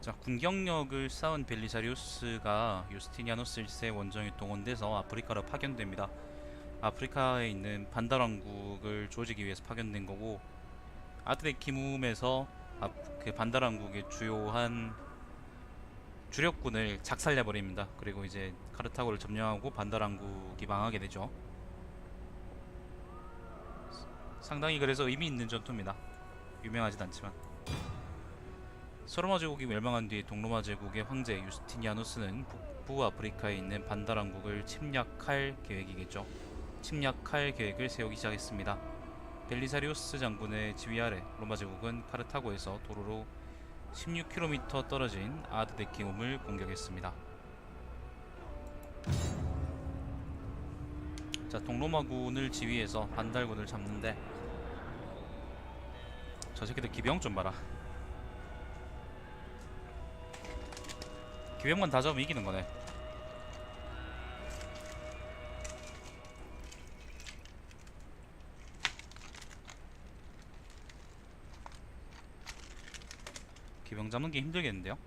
자, 군경력을 쌓은 벨리사리우스가 유스티니아누스 1세 원정에 동원돼서 아프리카로 파견됩니다. 아프리카에 있는 반달 왕국을 조지기 위해서 파견된 거고 아드레키움에서 앞- 그 반달 왕국의 주요한 주력군을 작살내 버립니다. 그리고 이제 카르타고를 점령하고 반달 왕국이 망하게 되죠. 상당히 그래서 의미 있는 전투입니다. 유명하진 않지만 소로마 제국이 멸망한 뒤 동로마 제국의 황제 유스티니아누스는 북부 아프리카에 있는 반달 왕국을 침략할 계획이겠죠. 침략할 계획을 세우기 시작했습니다. 벨리사리우스 장군의 지휘 아래 로마 제국은 카르타고에서 도로로 16km 떨어진 아드데키움을 공격했습니다. 자, 동로마군을 지휘해서 반달군을 잡는데 저 새끼들 기병 좀 봐라. 기병만 다 잡으면 이기는 거네. 기병 잡는 게 힘들겠는데요?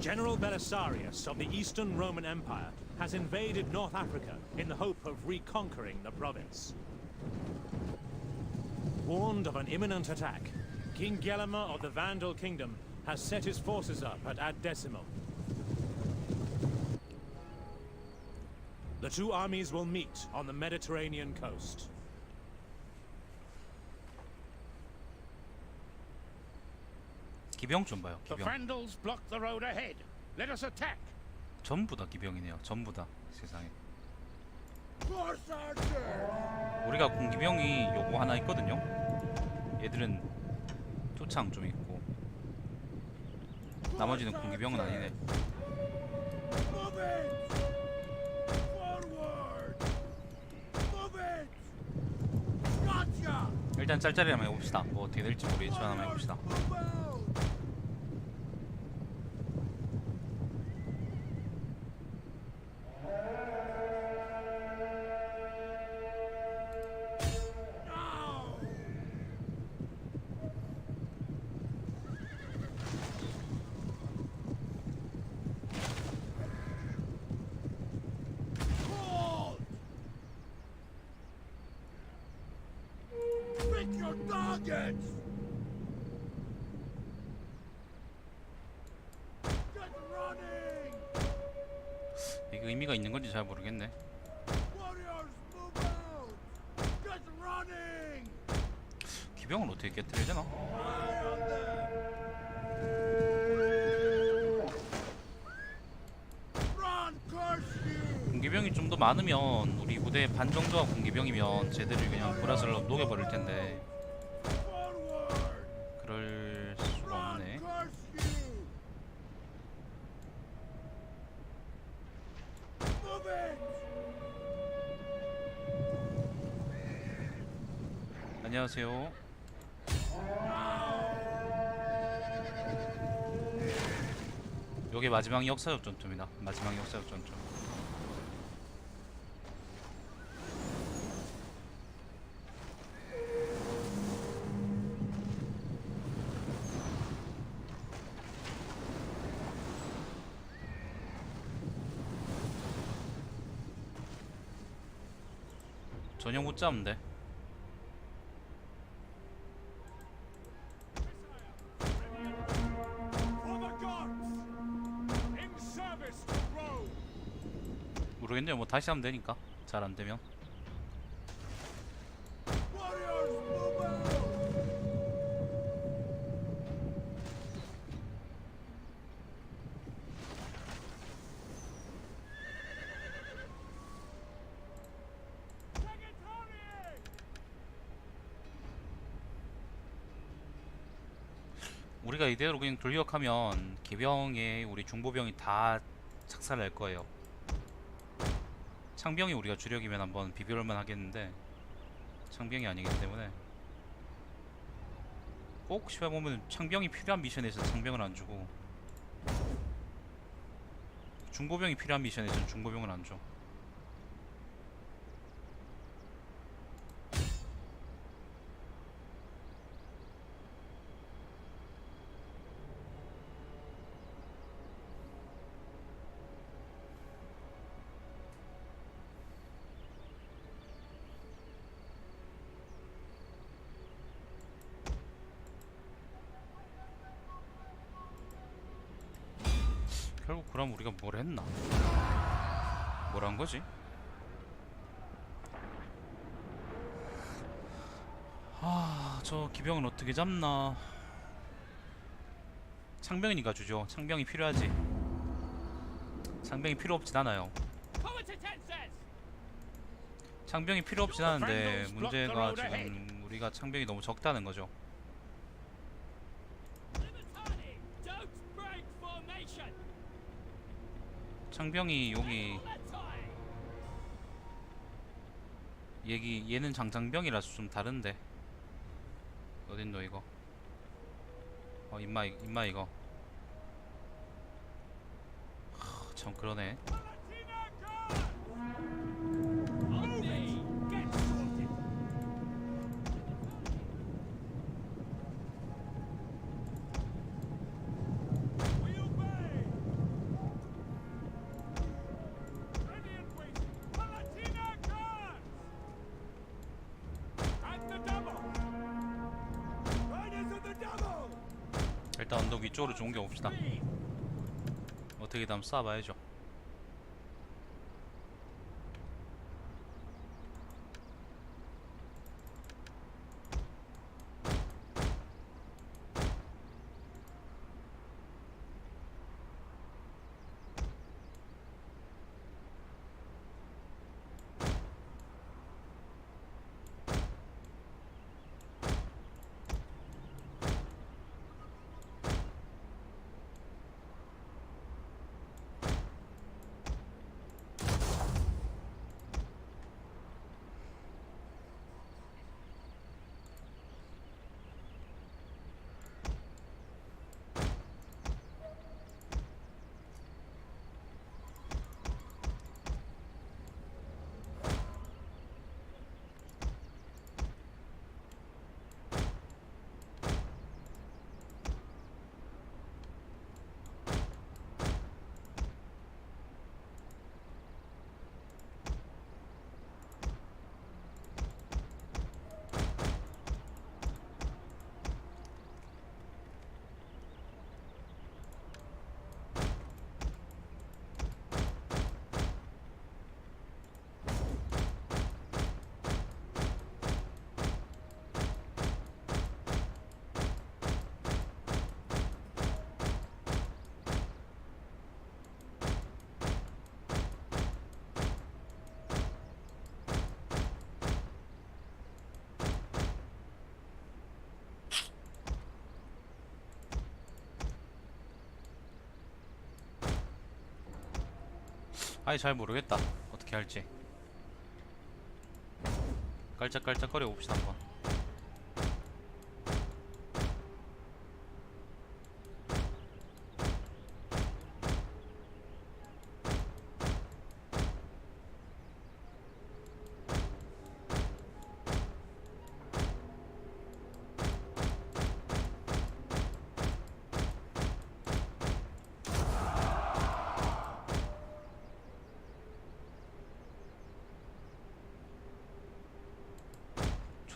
General Belisarius of the Eastern Roman Empire has invaded North Africa in the hope of reconquering the province. Warned of an imminent attack, King Gelimer of the Vandal Kingdom has set his forces up at Ad Decimum. The two armies will meet on the Mediterranean coast. 기병 좀 봐요. The 기병. Vandals block the road ahead. Let us attack. 전부 다 기병이네요. 전부 다 세상에. 우리가 공기병이 요거 하나 있거든요. 얘들은 투창 좀 있고 나머지는 공기병은 아니네. 일단 짤짤이 한번 해봅시다. 뭐 어떻게 될지 모르겠지만 한번 해봅시다. Targets! Get running! 이게 의미가 있는 건지 잘 모르겠네. Warriors, move out! Get running! 기병을 어떻게 깨뜨려야 되나? Fire on them! Run, curse you! 공기병이 좀 더 많으면 우리 부대 반 정도가 공기병이면 쟤들을 그냥 브라슬로 녹여버릴 텐데 안녕하세요. 요게 마지막 역사적 전투입니다. 마지막 역사적 전투. 전혀 못 잡는데. 뭐 다시 하면 되니까. 잘 안 되면. Warriors, move out! 우리가 이대로 그냥 돌격하면 기병에 우리 중보병이 다 착살날 거예요. 창병이 우리가 주력이면 한번 비벼볼만 하겠는데 창병이 아니기 때문에 꼭 시발 보면 창병이 필요한 미션에서 창병을 안 주고 중보병이 필요한 미션에서는 중보병을 안 줘. 그럼 우리가 뭘 했나? 뭘 한 거지? 아, 저 기병은 어떻게 잡나? 창병이니까 주죠. 창병이 필요하지. 창병이 필요 없진 않아요. 창병이 필요 없진 않은데 문제가 지금 우리가 창병이 너무 적다는 거죠. 창병이 여기 얘기 얘는 장장병이라서 좀 다른데. 어딨노 이거? 어 임마 이- 임마 이거. 하, 참 그러네 옮겨봅시다. 어떻게든 한번 쏴봐야죠 아니 잘 모르겠다. 어떻게 할지. 깔짝깔짝거려 봅시다 한번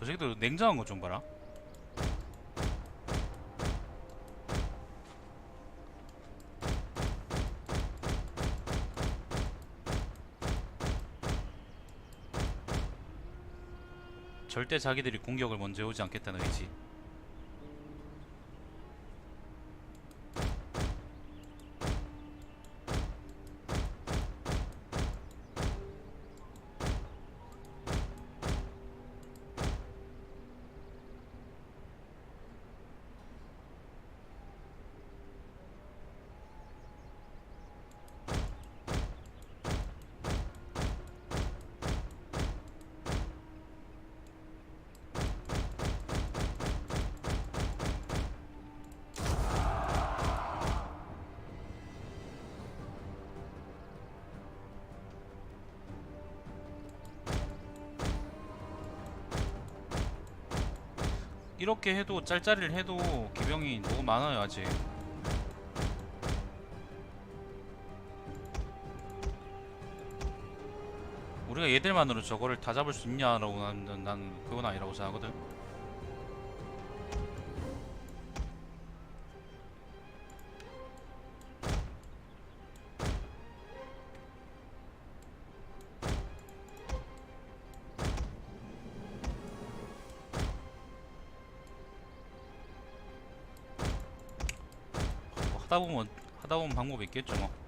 저 새끼들 냉정한 거 좀 봐라. 절대 자기들이 공격을 먼저 해오지 않겠다는 의지 이렇게 해도 짤짤이를 해도 기병이 너무 많아요 아직. 우리가 얘들만으로 저거를 다 잡을 수 있냐라고 난, 난 그건 아니라고 생각하거든 하다 보면 하다 보면 방법이 있겠죠 뭐.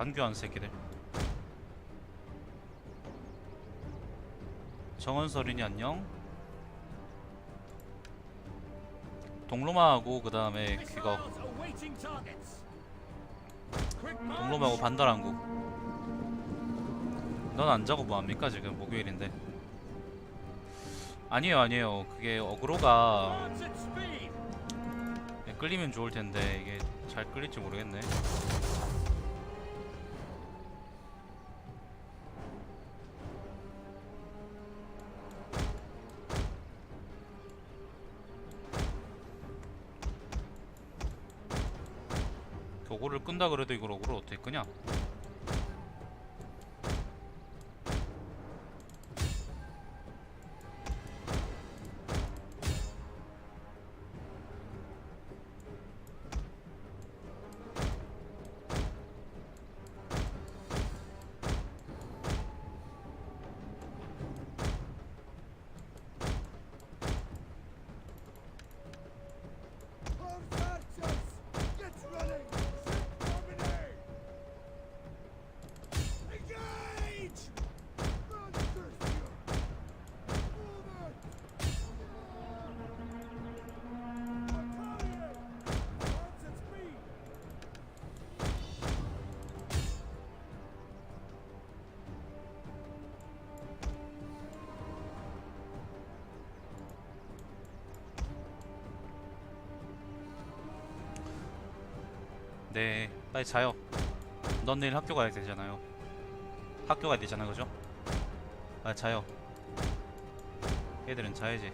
간교한 새끼들. 정원설이니 안녕. 동로마하고 그 다음에 targets. 동로마하고 반달한국. 넌 안 자고 뭐합니까 지금 목요일인데. 아니에요 아니에요 그게 어그로가. 네, 끌리면 좋을 텐데 이게 잘 끌릴지 모르겠네. 끈다 그래도 이걸 어그로 어떻게 끄냐? 네, 빨리 자요. 넌 내일 학교 가야 되잖아요. 학교 가야 되잖아, 그죠? 빨리 자요. 애들은 자야지.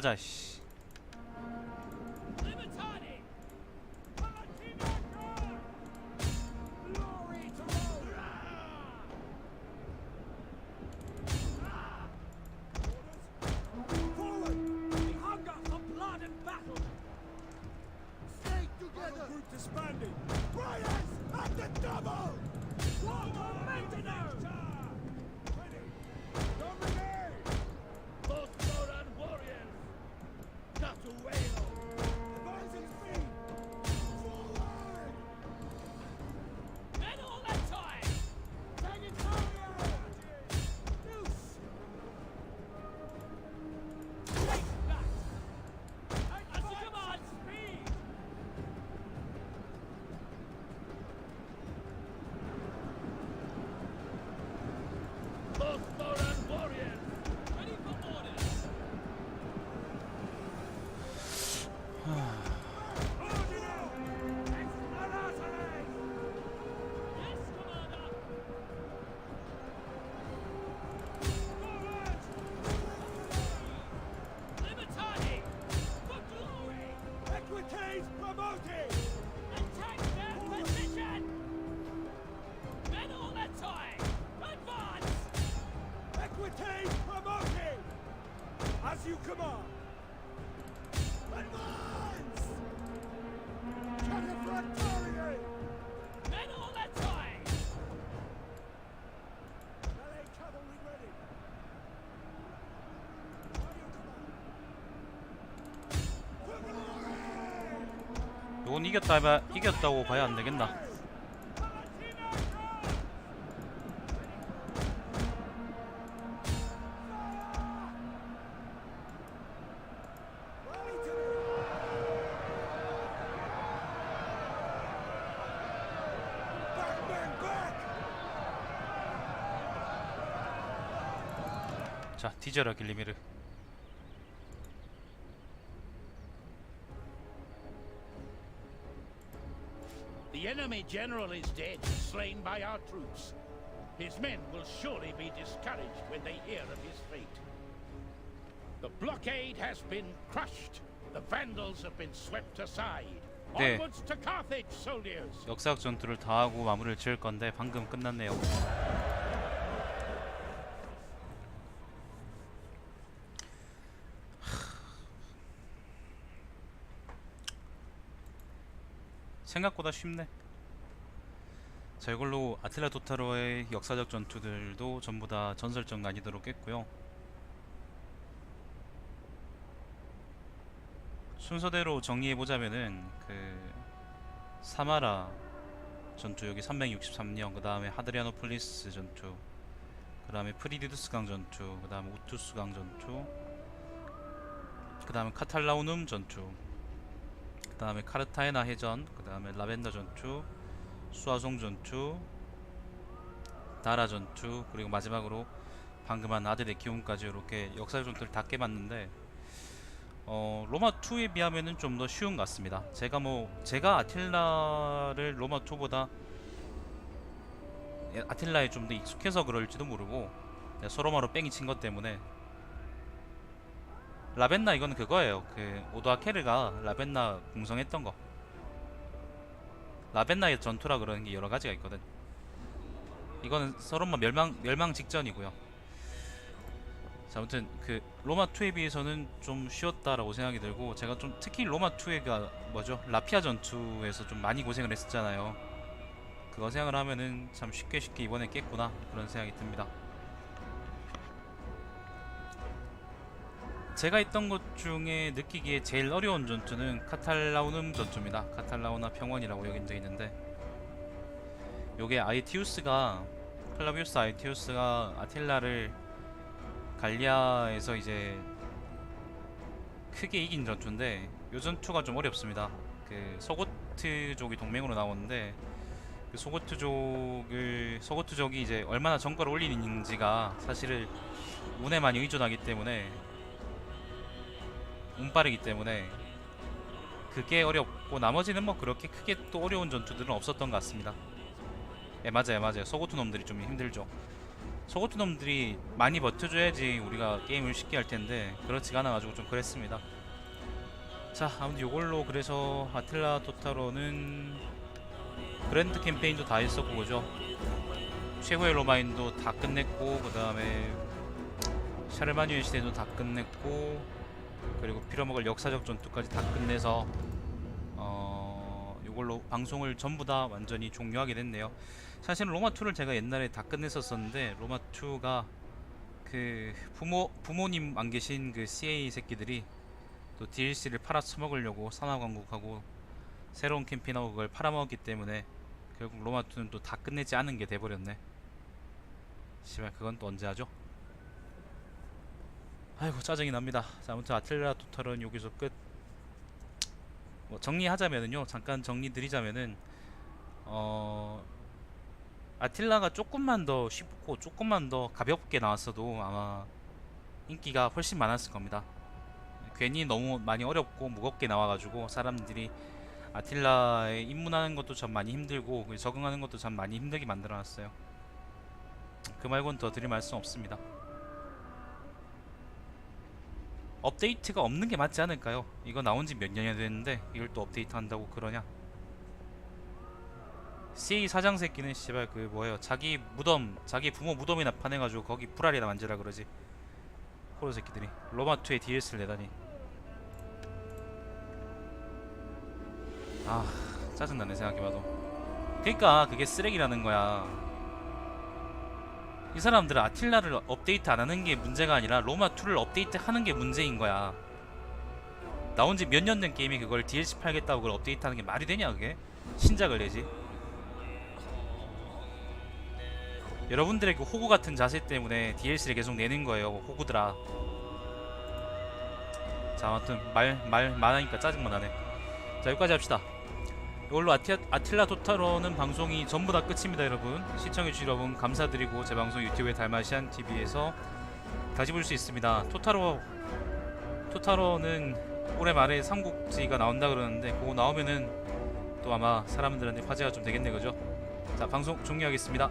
가자, 씨. as you command. Advance! Cataphractariae! Men all at time! Melee cavalry ready. By your command. For glory! 요건 이겼다 해봐 이겼다고 봐야 안 되겠나? 자 뒤져라 길리미르. The enemy general is dead, slain by our troops. His men will surely be discouraged when they hear of his fate. The blockade has been crushed. The Vandals have been swept aside. 네. Onwards to Carthage, soldiers! 역사학 전투를 다 하고 마무리를 지을 건데 방금 끝났네요. 생각보다 쉽네. 자 이걸로 아틀라 도타로의 역사적 전투들도 전부 다 전설적 난이도로 깼고요. 순서대로 정리해 보자면은 그 사마라 전투 여기 363년 그 다음에 하드리아노폴리스 전투 그 다음에 프리디두스 강 전투 그 다음에 우투스 강 전투 그 다음에 카탈라우눔 전투 그 다음에 카르타헤나 해전 그 다음에 라벤더 전투 수아송 전투 다라 전투 그리고 마지막으로 방금 한 아들의 기운까지 이렇게 역사 전투를 다 깨봤는데 어, 로마 2에 비하면은 좀 더 쉬운 것 같습니다. 제가 뭐 제가 아틸라를 로마 2보다 아틸라에 좀 더 익숙해서 그럴지도 모르고 네, 소로마로 뺑이 친 것 때문에 라벤나 이거는 그거예요. 그 오도아 케르가 라벤나 공성했던 거. 라벤나의 전투라 그러는 게 여러 가지가 있거든. 이거는 서로마 멸망 멸망 직전이고요. 자, 아무튼 그 로마 2에 비해서는 좀 쉬웠다라고 생각이 들고 제가 좀 특히 로마 2에가 뭐죠? 라피아 전투에서 좀 많이 고생을 했었잖아요. 그거 생각을 하면은 참 쉽게 쉽게 이번에 깼구나 그런 생각이 듭니다. 제가 했던 것 중에 느끼기에 제일 어려운 전투는 카탈라우눔 전투입니다. 카탈라우나 평원이라고 여기 적혀 있는데 요게 아이티우스가 클라비우스 아이티우스가 아틸라를 갈리아에서 이제 크게 이긴 전투인데 요 전투가 좀 어렵습니다. 그 소고트족이 동맹으로 나오는데 그 소고트족을 소고트족이 이제 얼마나 정가를 올리는지가 사실을 운에 많이 의존하기 때문에 운빠르기 때문에 그게 어렵고 나머지는 뭐 그렇게 크게 또 어려운 전투들은 없었던 것 같습니다. 예 맞아요 맞아요 소고트 놈들이 좀 힘들죠. 소고트 놈들이 많이 버텨줘야지 우리가 게임을 쉽게 할 텐데 그렇지가 않아가지고 좀 그랬습니다. 자 아무튼 요걸로 그래서 아틀라 토타로는 그랜드 캠페인도 다 했었고 그죠? 최고의 로마인도 다 끝냈고 그 다음에 샤르마니의 시대도 다 끝냈고 그리고 빌어먹을 역사적 전투까지 다 끝내서 어 요걸로 방송을 전부 다 완전히 종료하게 됐네요. 사실 로마 2를 제가 옛날에 다 끝냈었었는데 로마 2가 그 부모 부모님 안 계신 그 CA 새끼들이 또 DLC를 팔아 처먹으려고 산화광국하고 새로운 캠페인하고 그걸 팔아먹었기 때문에 결국 로마 2는 또 다 끝내지 않은 게 돼버렸네. 씨발 그건 또 언제 하죠? 아이고 짜증이 납니다. 자, 아무튼 아틀라 토탈은 여기서 끝. 뭐 정리하자면은요. 잠깐 정리 드리자면은 어 아틸라가 조금만 더 쉽고 조금만 더 가볍게 나왔어도 아마 인기가 훨씬 많았을 겁니다. 괜히 너무 많이 어렵고 무겁게 나와가지고 사람들이 아틸라에 입문하는 것도 참 많이 힘들고 적응하는 것도 참 많이 힘들게 만들어놨어요. 그 말고는 더 드릴 말씀 없습니다. 업데이트가 없는 게 맞지 않을까요? 이거 나온 지 몇 년이 됐는데 이걸 또 업데이트 한다고 그러냐? CA 사장 새끼는 씨발 그 뭐예요? 자기 무덤, 자기 부모 무덤이나 파내가지고 거기 불알이나 만지라 그러지. 호로 새끼들이 로마 2에 DLC를 내다니. 아 짜증나네 생각해봐도. 그러니까 그게 쓰레기라는 거야. 이 사람들은 아틸라를 업데이트 안 하는 게 문제가 아니라 로마 2를 업데이트 하는 게 문제인 거야. 나온 지 몇 년 된 게임이 그걸 DLC 팔겠다고 그걸 업데이트 하는 게 말이 되냐 그게? 신작을 내지. 여러분들의 그 호구 같은 자세 때문에 DLC를 계속 내는 거예요 호구들아. 자 아무튼 말말 많으니까 짜증만 나네. 자 여기까지 합시다 이걸로 아티, 아틸라 토타로는 방송이 전부 다 끝입니다 여러분. 시청해주신 여러분 감사드리고 제 방송 유튜브에 달마시안 TV에서 다시 볼 수 있습니다. 토타로 토타로는 올해 말에 삼국지가 나온다 그러는데 그거 나오면은 또 아마 사람들한테 화제가 좀 되겠네 그죠? 자 방송 종료하겠습니다